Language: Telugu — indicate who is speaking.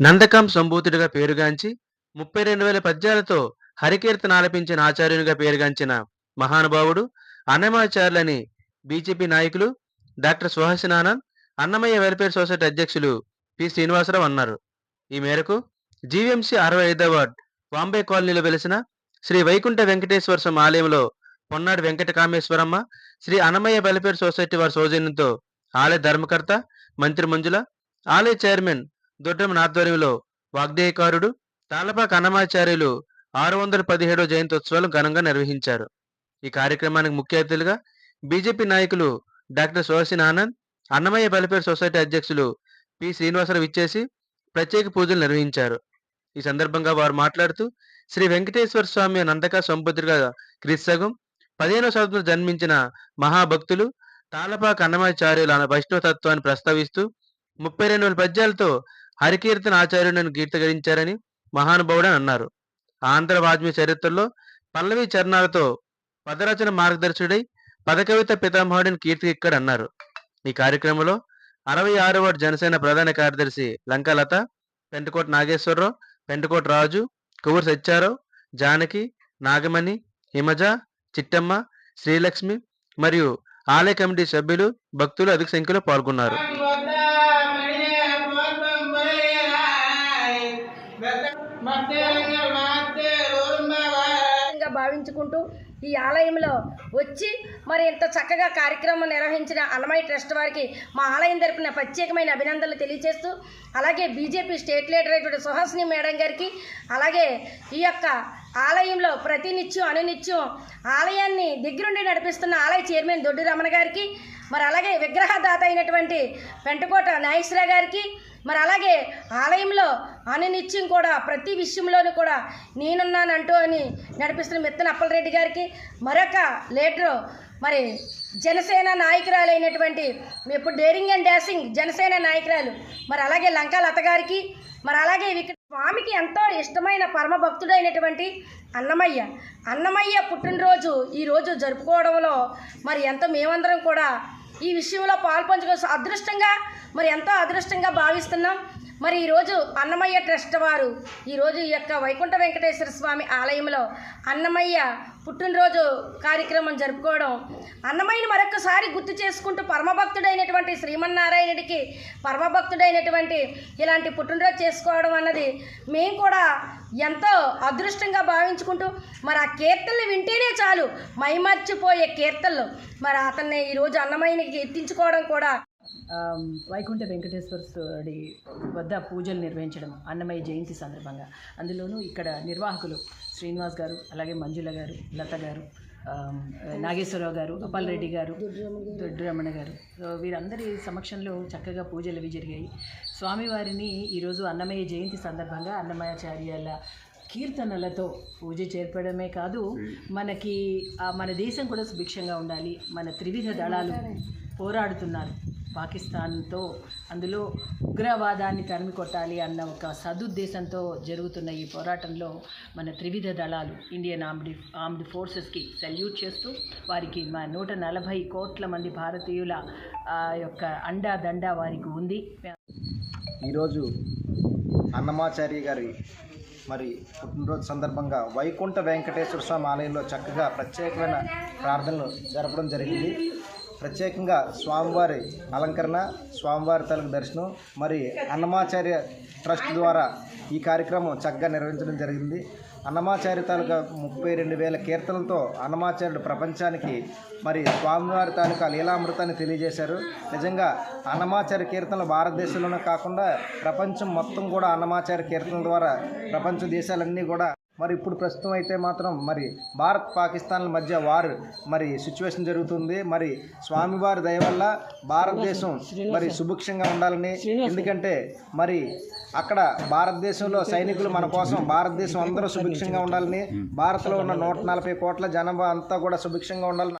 Speaker 1: నందకం సంభూతుడిగా పేరుగాంచి ముప్పై రెండు వేల పద్యాలతో హరికీర్తన ఆలపించిన ఆచార్యునిగా పేరుగాంచిన మహానుభావుడు అన్నమాచార్యులని బీజేపీ నాయకులు doctor Suhasinanand Annamayya welfare society అధ్యక్షులు పి. శ్రీనివాసరావు అన్నారు. ఈ మేరకు జీవీఎంసీ అరవై ఐదవ వార్డ్ బాంబే కాలనీలో వెలిసిన శ్రీ వైకుంఠ వెంకటేశ్వర స్వామి ఆలయంలో పొన్నాడు వెంకట కామేశ్వరమ్మ శ్రీ అన్నమయ్య వెల్ఫేర్ సొసైటీ వారి సౌజన్యంతో ఆలయ ధర్మకర్త మంత్రి మంజుల ఆలయ చైర్మన్ దొడ్డమన్ ఆధ్వర్యంలో వాగ్దేయకారుడు తాళపాక అన్నమాచార్యులు ఆరు వందల పదిహేడో జయంతోత్సవాలు ఘనంగా నిర్వహించారు. ఈ కార్యక్రమానికి ముఖ్య అతిథులుగా బీజేపీ నాయకులు doctor Suhasin Anand Annamayya welfare society అధ్యక్షులు పి శ్రీనివాసరావు ఇచ్చేసి ప్రత్యేక పూజలు నిర్వహించారు. ఈ సందర్భంగా వారు మాట్లాడుతూ శ్రీ వెంకటేశ్వర స్వామి నందక సంపుత్రిగా క్రిస్సగం పదిహేనవ శతాబ్దంలో జన్మించిన మహాభక్తులు తాళపాక అన్నమాచార్యుల వైష్ణవ తత్వాన్ని ప్రస్తావిస్తూ ముప్పై రెండు వేల పద్యాలతో హరికీర్తన ఆచార్యులను కీర్తగరించారని మహానుభావుడని అన్నారు. ఆంధ్ర వాజ్మీ చరిత్రలో పల్లవి చరణాలతో పదరచన మార్గదర్శుడై పదకవిత పితామహుడిని కీర్తిక్కడన్నారు ఈ కార్యక్రమంలో అరవై ఆరవ జనసేన ప్రధాన కార్యదర్శి లంకలత పెంటకోట నాగేశ్వరరావు పెంటకోట రాజు కొవ్వూరు సత్యారావు జానకి నాగమణి హిమజ చిట్టమ్మ శ్రీలక్ష్మి మరియు ఆలయ కమిటీ సభ్యులు భక్తులు అధిక సంఖ్యలో పాల్గొన్నారు.
Speaker 2: చేసుకుంటూ ఈ ఆలయంలో వచ్చి మరి ఇంత చక్కగా కార్యక్రమం నిర్వహించిన అన్నమయ్య ట్రస్ట్ వారికి మా ఆలయం తరపున ప్రత్యేకమైన అభినందనలు తెలియజేస్తూ అలాగే బీజేపీ స్టేట్ లీడర్ అయినటువంటి సుహాసిని మేడం గారికి అలాగే ఈ యొక్క ఆలయంలో ప్రతినిత్యం అనునిత్యం ఆలయాన్ని దగ్గరుండి నడిపిస్తున్న ఆలయ చైర్మన్ దొడ్డి రమణ గారికి మరి అలాగే విగ్రహదాత అయినటువంటి పెంటకోట నాగేశ్వర గారికి మరి అలాగే ఆలయంలో అనునిత్యం కూడా ప్రతి విషయంలోనూ కూడా నేనున్నానంటూ అని నడిపిస్తున్న మిత్తన అప్పలరెడ్డి గారికి మరొక లీటరు మరి జనసేన నాయకురాలైనటువంటి ఇప్పుడు డేరింగ్ అండ్ డాషింగ్ జనసేన నాయకురాలు మరి అలాగే లంకా లత గారికి మరి అలాగే ఇక్కడ స్వామికి ఎంతో ఇష్టమైన పరమ భక్తుడైనటువంటి అన్నమయ్య. అన్నమయ్య పుట్టినరోజు ఈరోజు జరుపుకోవడంలో మరి ఎంతో మేమందరం కూడా ఈ విషయంలో పాల్పంచుకో అదృష్టంగా మరి ఎంతో అదృష్టంగా భావిస్తున్నాం. మరి ఈరోజు అన్నమయ్య ట్రస్ట్ వారు ఈరోజు ఈ యొక్క వైకుంఠ వెంకటేశ్వర స్వామి ఆలయంలో అన్నమయ్య పుట్టినరోజు కార్యక్రమం జరుపుకోవడం అన్నమయ్యని మరొకసారి గుర్తు చేసుకుంటూ పరమభక్తుడైనటువంటి శ్రీమన్నారాయణుడికి పరమభక్తుడైనటువంటి ఇలాంటి పుట్టినరోజు చేసుకోవడం అన్నది మేము కూడా ఎంతో అదృష్టంగా భావించుకుంటూ మరి ఆ కీర్తనలు వింటేనే చాలు మైమర్చిపోయే కీర్తనలు. మరి అతన్ని ఈరోజు అన్నమయ్యని ఎత్తించుకోవడం కూడా
Speaker 3: వైకుంఠ వెంకటేశ్వర స్వామి వద్ద పూజలు నిర్వహించడం అన్నమయ్య జయంతి సందర్భంగా. అందులోనూ ఇక్కడ నిర్వాహకులు శ్రీనివాస్ గారు అలాగే మంజుల గారు లత గారు నాగేశ్వరరావు గారు రెడ్డి గారు దొడ్డిరమణ గారు. వీరందరి సమక్షంలో చక్కగా పూజలు అవి జరిగాయి. స్వామివారిని ఈరోజు అన్నమయ్య జయంతి సందర్భంగా అన్నమయాచార్యాల కీర్తనలతో పూజ చేర్పడమే కాదు మనకి మన దేశం కూడా సుభిక్షంగా ఉండాలి. మన త్రివిధ దళాలు పోరాడుతున్నారు. పాకిస్తాన్తో అందులో ఉగ్రవాదాన్ని తరిమి కొట్టాలి అన్న ఒక సదుద్దేశంతో జరుగుతున్న ఈ పోరాటంలో మన త్రివిధ దళాలు ఇండియన్ ఆర్మ్డ్ ఆర్మ్డ్ ఫోర్సెస్కి సల్యూట్ చేస్తూ వారికి మా నూట నలభై కోట్ల మంది భారతీయుల ఆ యొక్క అండా దండా వారికి ఉంది.
Speaker 4: ఈరోజు అన్నమాచార్య గారి మరి పుట్టినరోజు సందర్భంగా వైకుంఠ వెంకటేశ్వర స్వామి ఆలయంలో చక్కగా ప్రత్యేకమైన ప్రార్థనలు జరపడం జరిగింది. ప్రత్యేకంగా స్వామివారి అలంకరణ స్వామివారి తలకు దర్శనం మరి అన్నమాచార్య ట్రస్ట్ ద్వారా ఈ కార్యక్రమం చక్కగా నిర్వహించడం జరిగింది. అన్నమాచార్య తాలూకా ముప్పై రెండు వేల కీర్తనలతో అన్నమాచార్యుడు ప్రపంచానికి మరి స్వామివారి తాలూకా లీలామృతాన్ని తెలియజేశారు. నిజంగా అన్నమాచార్య కీర్తనలు భారతదేశంలోనే కాకుండా ప్రపంచం మొత్తం కూడా అన్నమాచార్య కీర్తనల ద్వారా ప్రపంచ దేశాలన్నీ కూడా మరి ఇప్పుడు ప్రస్తుతం అయితే మాత్రం మరి భారత్ పాకిస్తాన్ల మధ్య వారు మరి సిచ్యువేషన్ జరుగుతుంది. మరి స్వామివారి దయ వల్ల భారతదేశం మరి సుభిక్షంగా ఉండాలని ఎందుకంటే మరి అక్కడ భారతదేశంలో సైనికులు మన కోసం భారతదేశం అందరూ సుభిక్షంగా ఉండాలని భారత్లో ఉన్న నూట నలభై కోట్ల జనాభా అంతా కూడా సుభిక్షంగా ఉండాలని